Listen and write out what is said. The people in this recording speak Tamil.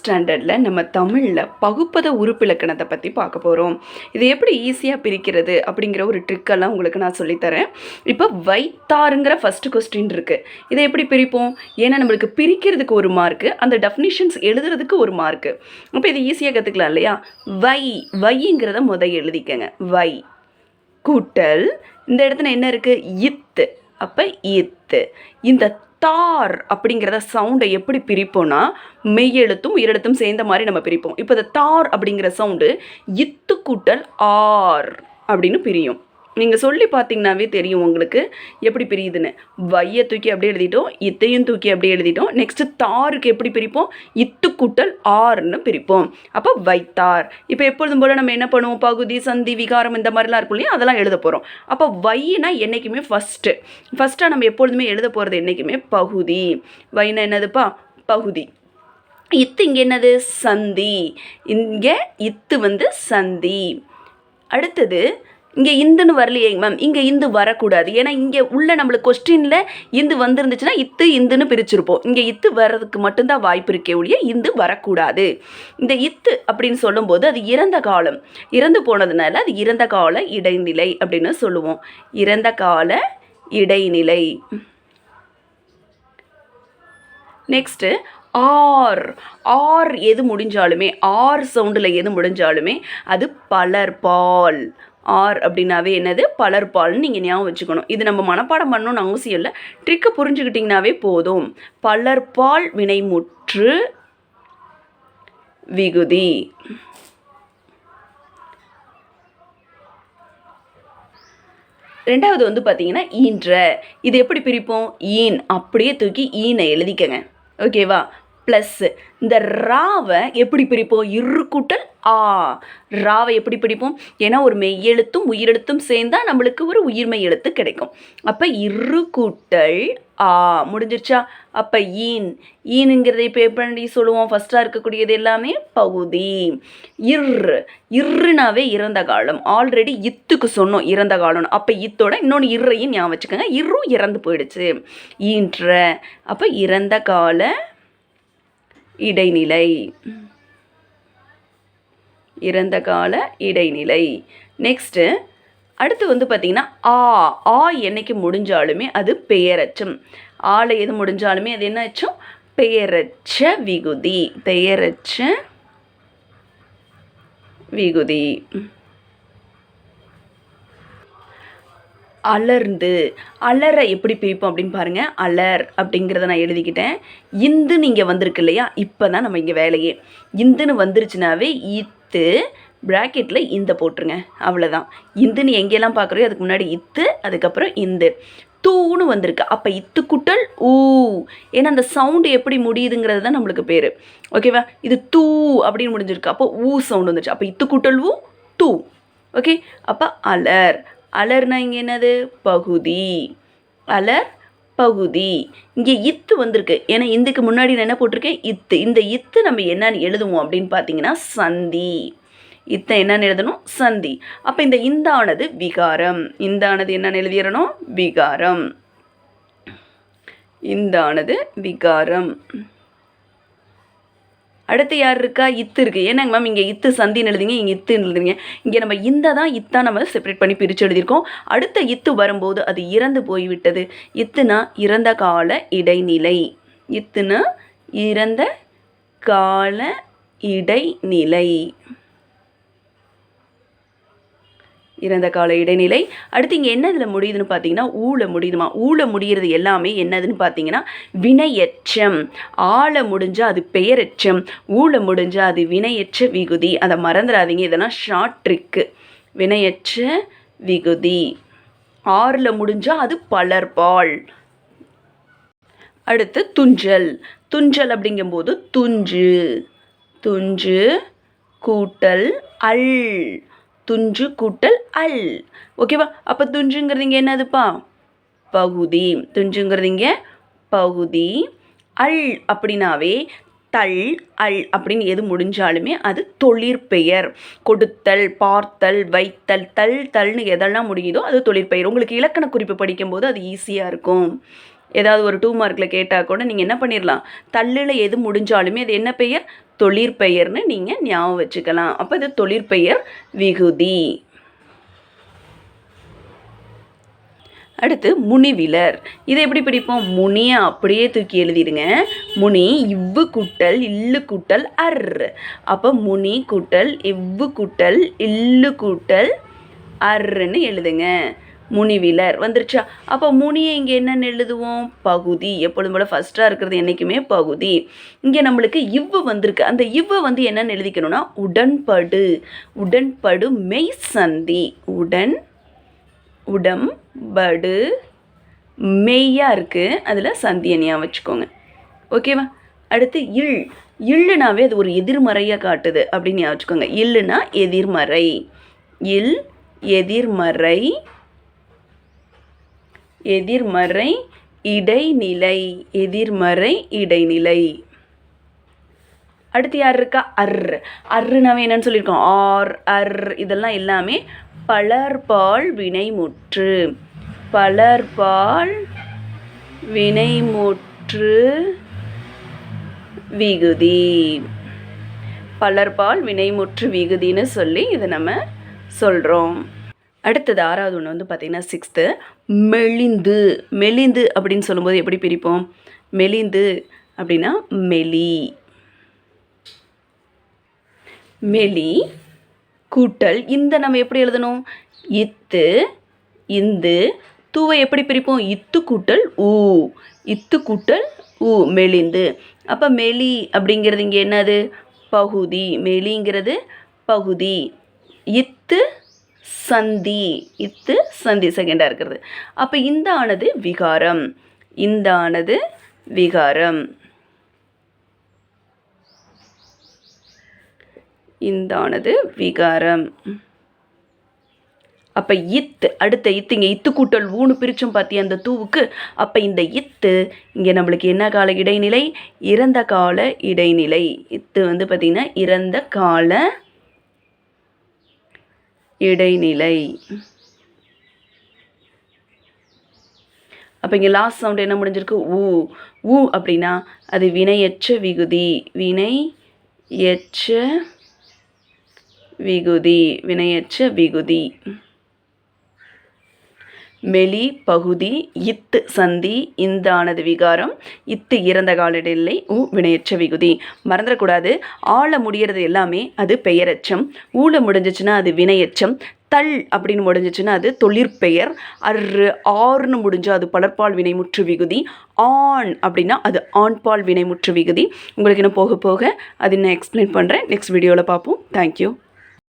ஸ்டாண்டர்டில் நம்ம தமிழில் பகுப்பத உறுப்பிலக்கணத்தை பற்றி பார்க்க போகிறோம் இது எப்படி ஈஸியாக பிரிக்கிறது அப்படிங்கிற ஒரு ட்ரிக்கெல்லாம் உங்களுக்கு நான் சொல்லித்தரேன். இப்போ வைத்தாருங்கிற ஃபஸ்ட்டு கொஸ்டின் இருக்குது இதை எப்படி பிரிப்போம்? ஏன்னா நம்மளுக்கு பிரிக்கிறதுக்கு ஒரு மார்க்கு அந்த டெஃபினிஷன்ஸ் எழுதுறதுக்கு ஒரு மார்க்கு அப்போ இது ஈஸியாக கற்றுக்கலாம் இல்லையா? வை வைங்கிறத முத எழுதிக்கங்க. வை. கூட்டல். இந்த இடத்துல என்ன இருக்குது இத்து. அப்போ இத்து. இந்த தார் அப்படிங்கிறத சவுண்டை எப்படி பிரிப்போம்னா மெய்யெழுத்தும் உயிரெழுத்தும் சேர்ந்த மாதிரி நம்ம பிரிப்போம். இப்போ இந்த தார் அப்படிங்கிற சவுண்டு இத்து கூட்டல் ஆர் அப்படின்னு பிரியும். நீங்கள் சொல்லி பார்த்தீங்கன்னாவே தெரியும் உங்களுக்கு எப்படி பிரியுதுன்னு. வையை தூக்கி அப்படியே எழுதிட்டோம் இத்தையும் தூக்கி அப்படியே எழுதிட்டோம். நெக்ஸ்ட்டு தாருக்கு எப்படி பிரிப்போம்? இத்து கூட்டல் ஆறுன்னு பிரிப்போம். அப்போ வைத்தார். இப்போ எப்பொழுதும் போல் நம்ம என்ன பண்ணுவோம்? பகுதி சந்தி விகாரம் இந்த மாதிரிலாம் இருக்கும் இல்லையா? அதெல்லாம் எழுத போகிறோம் அப்போ வைனா என்றைக்குமே ஃபஸ்ட்டு ஃபஸ்ட்டாக நம்ம எப்பொழுதுமே எழுத போகிறது என்றைக்குமே பகுதி. வைனா என்னதுப்பா? பகுதி. இத்து இங்கே என்னது? சந்தி. இங்கே இத்து வந்து சந்தி. அடுத்தது இங்கே இந்துன்னு வரலையே மேம் இங்கே இந்து வரக்கூடாது. ஏன்னா இங்கே உள்ள நம்மளுக்கு கொஸ்டினில் இந்து வந்துருந்துச்சுன்னா இத்து இந்துன்னு பிரிச்சிருப்போம். இங்கே இத்து வர்றதுக்கு மட்டும்தான் வாய்ப்பு இருக்கே ஒழிய இந்து வரக்கூடாது. இந்த இத்து அப்படின்னு சொல்லும்போது அது இறந்த காலம். இறந்து போனதுனால அது இறந்த கால இடைநிலை அப்படின்னு சொல்லுவோம். இறந்த கால இடைநிலை. Next R. ஆர் எது முடிஞ்சாலுமே ஆர் சவுண்டில் எது முடிஞ்சாலுமே அது பலர் பால். ஆர் அப்படின்னாவே என்னது? பலர்பால்னு நீங்கள் ஞாபகம் வச்சுக்கணும். இது நம்ம மனப்பாடம் பண்ணணும்னு அவசியம் இல்லை. ட்ரிக்கை புரிஞ்சுக்கிட்டிங்கனாவே போதும். பலர்பால் வினைமுற்று விகுதி. ரெண்டாவது வந்து பார்த்தீங்கன்னா ஈன்ற. இது எப்படி பிரிப்போம்? ஈன். அப்படியே தூக்கி ஈனை எழுதிக்கங்க. ஓகேவா? ப்ளஸ் இந்த ராவை எப்படி பிரிப்போம்? இரு கூட்டல் ஆ. ராவை எப்படி பிடிப்போம் ஏன்னா ஒரு மெய்யெழுத்தும் உயிரெழுத்தும் சேர்ந்தால் நம்மளுக்கு ஒரு உயிர்மெய் எழுத்து கிடைக்கும். அப்போ இரு கூட்டல் ஆ. முடிஞ்சிருச்சா? அப்போ ஈன். ஈனுங்கிறதை இப்போ பண்ணி சொல்லுவோம்? ஃபஸ்ட்டாக இருக்கக்கூடியது எல்லாமே பகுதி. இர். இருனாவே இறந்த காலம். ஆல்ரெடி இத்துக்கு சொன்னோம் இறந்த காலம் அப்போ இத்தோட இன்னொன்று இறையும் ஞாபகம் வச்சுக்கோங்க. இரும் இறந்து போயிடுச்சு. ஈன்ற. அப்போ இறந்த கால இடைநிலை. இறந்த கால இடைநிலை. நெக்ஸ்ட்டு அடுத்து வந்து பார்த்திங்கன்னா ஆ ஆ என்னைக்கு முடிஞ்சாலுமே அது பெயரச்சம். ஆல எது முடிஞ்சாலுமே அது என்ன அச்சம்? பெயரச்ச விகுதி. பெயரச்ச விகுதி. அலர்ந்து அலரை எப்படி பிரிப்போம் அப்படின்னு பாருங்கள் அலர் அப்படிங்கிறத நான் எழுதிக்கிட்டேன். இந்துன்னு இங்கே வந்திருக்கு இல்லையா? இப்போ தான் நம்ம இங்கே வேலையே. இந்துன்னு வந்துருச்சுனாவே இத்து ப்ராக்கெட்டில் இந்த போட்டுருங்க. அவ்வளோதான் இந்துன்னு எங்கெல்லாம் பார்க்குறோம் அதுக்கு முன்னாடி இத்து அதுக்கப்புறம் இந்து. தூன்னு வந்திருக்கு. அப்போ இத்து குட்டல் ஊ. ஏன்னா அந்த சவுண்டு எப்படி முடியுதுங்கிறது தான் நம்மளுக்கு பேர். ஓகேவா இது தூ அப்படின்னு முடிஞ்சிருக்கு. அப்போ ஊ சவுண்டு வந்துருச்சு. அப்போ இத்து குட்டல் ஊ தூ. ஓகே அப்போ அலர். அலர்னா இங்கே என்னது? பகுதி. அலர் பகுதி. இங்கே இத்து வந்திருக்கு. ஏன்னா இந்துக்கு முன்னாடி நான் என்ன போட்டிருக்கேன்? இத்து. இந்த இத்து நம்ம என்னன்னு எழுதுவோம் அப்படின்னு பார்த்தீங்கன்னா சந்தி. இத்தை என்னன்னு எழுதணும்? சந்தி. அப்போ இந்த இந்தானது விகாரம். இந்தானது என்னன்னு எழுதிடணும்? விகாரம். இந்தானது விகாரம். அடுத்து யார் இருக்கா? இத்து இருக்குது ஏன்னாங்க மேம் இங்கே இத்து சந்தின்னு எழுதிங்க இங்கே இத்துன்னு எழுதுங்க இங்கே நம்ம இந்த தான் இத்தா நம்ம செப்பரேட் பண்ணி பிரித்து எழுதியிருக்கோம். அடுத்த இத்து வரும்போது அது இறந்து போய்விட்டது. இத்துனா இறந்த கால இடைநிலை. இத்துனா இறந்த கால இடைநிலை. இறந்த கால இடைநிலை. அடுத்து இங்கே என்ன இதில் முடியுதுன்னு பார்த்தீங்கன்னா ஊழ முடியுதுமா? ஊழ முடிகிறது எல்லாமே என்னதுன்னு பார்த்தீங்கன்னா வினையச்சம் ஆழ முடிஞ்சால் அது பெயரச்சம் ஊழ முடிஞ்சால் அது வினையற்ற விகுதி. அதை மறந்துடாதீங்க. இதெல்லாம் ஷார்ட் ட்ரிக்கு வினையற்ற விகுதி. ஆறில் முடிஞ்சால் அது பலர்பால். அடுத்து துஞ்சல். துஞ்சல் அப்படிங்கும்போது துஞ்சு. துஞ்சு கூட்டல் அல். துஞ்சு கூட்டல் அல். ஓகேவா அப்போ துஞ்சுங்கிறது இங்கே என்னதுப்பா? பகுதி. துஞ்சுங்கிறது இங்கே பகுதி. அல் அப்படின்னாவே தள் அல் அப்படின்னு எது முடிஞ்சாலுமே அது தொழிற்பெயர். கொடுத்தல் பார்த்தல் வைத்தல் தல் தல்னு எதெல்லாம் முடியுதோ அது தொழிற்பெயர். உங்களுக்கு இலக்கண குறிப்பு படிக்கும்போது அது ஈஸியாக இருக்கும். ஏதாவது ஒரு டூ மார்க்கில் கேட்டால் கூட நீங்கள் என்ன பண்ணிடலாம் தள்ளில் எது முடிஞ்சாலுமே அது என்ன பெயர்? தொழிற்பெயர்னு நீங்கள் ஞாபகம் வச்சுக்கலாம். அப்போ இது தொழிற்பெயர் விகுதி. அடுத்து முனிவிலர். இதை எப்படி பிடிப்போம்? முனியை அப்படியே தூக்கி எழுதிடுங்க. முனி இவ்வு குட்டல் இல்லு குட்டல் அர். அப்போ முனி குட்டல் இவ்வு குட்டல் இல்லு குட்டல் அர்ன்னு எழுதுங்க. முனிவிலர். வந்துருச்சா. அப்போ முனியை இங்கே என்னென்னு எழுதுவோம்? பகுதி. எப்பொழுதும் போல் ஃபஸ்ட்டாக இருக்கிறது என்றைக்குமே பகுதி. இங்கே நம்மளுக்கு இவ்வு வந்திருக்கு. அந்த இவ்வு வந்து என்னென்னு எழுதிக்கணும்னா உடன்படு. உடன்படு மெய் சந்தி. உடன் உடம்படு மெய்யாக இருக்குது அதில் சந்தியனியாக வச்சுக்கோங்க. ஓகேவா அடுத்து இல். இல்லுனாவே அது ஒரு எதிர்மறையாக காட்டுது அப்படின்னு வச்சுக்கோங்க. இல்லுனா எதிர்மறை. இல் எதிர்மறை. எதிர்மறை இடைநிலை எதிர்மறை இடைநிலை. அடுத்து யார் இருக்கா? அர். அருனாவே என்னன்னு சொல்லியிருக்கோம். ஆர் அர் இதெல்லாம் எல்லாமே பலர்பால் வினைமுற்று பலர்பால் வினைமுற்று விகுதி. பலர்பால் வினைமுற்று விகுதின்னு சொல்லி இதை நம்ம சொல்கிறோம் அடுத்தது ஆறாவது ஒன்று வந்து பார்த்திங்கன்னா சிக்ஸ்த்து மெலிந்து மெலிந்து அப்படின்னு சொல்லும்போது எப்படி பிரிப்போம்? மெலிந்து அப்படின்னா மெலி. மெலி கூட்டல் இந்த நம்ம எப்படி எழுதணும்? இத்து இந்து. தூவை எப்படி பிரிப்போம்? இத்து கூட்டல் ஊ. இத்து கூட்டல் ஊ மெலிந்து. அப்போ மெலி அப்படிங்கிறது இங்கே என்னது? பகுதி. மெலிங்கிறது பகுதி. இத்து சந்தி. இத்து சந்தி செகண்டாக இருக்கிறது. அப்போ இந்த ஆனது விகாரம். இந்த ஆனது விகாரம். இந்தானது விகாரம். அப்போ இத்து அடுத்த இத்து இங்கே இத்து கூட்டல் ஊனு பிரிச்சும் பார்த்தியா அந்த தூவுக்கு? அப்போ இந்த இத்து இங்கே நம்மளுக்கு என்ன கால இடைநிலை? இறந்த கால இடைநிலை. இத்து வந்து பார்த்திங்கன்னா இறந்த கால இடைநிலை. அப்போ இங்கே லாஸ்ட் சவுண்ட் என்ன முடிஞ்சிருக்கு? ஊ. ஊ அப்படின்னா அது வினையற்ற விகுதி. வினை எச்ச விகுதி. வினையற்ற விகுதி. மெலி பகுதி இத்து சந்தி இந்தானது விகாரம் இத்து இறந்த காலடில்லை உ வினையற்ற விகுதி. மறந்துடக்கூடாது ஆள முடிகிறது எல்லாமே அது பெயரச்சம். ஊழ முடிஞ்சிச்சுன்னா அது வினையச்சம். தள் அப்படின்னு முடிஞ்சிச்சுன்னா அது தொழிற்பெயர். அர் ஆறுன்னு முடிஞ்சால் அது பலர்பால் வினைமுற்று விகுதி. ஆண் அப்படின்னா அது ஆண்பால் வினைமுற்று விகுதி. உங்களுக்கு இன்னும் போக போக அது நான் எக்ஸ்பிளைன் பண்ணுறேன் நெக்ஸ்ட் வீடியோவில் பார்ப்போம். தேங்க்யூ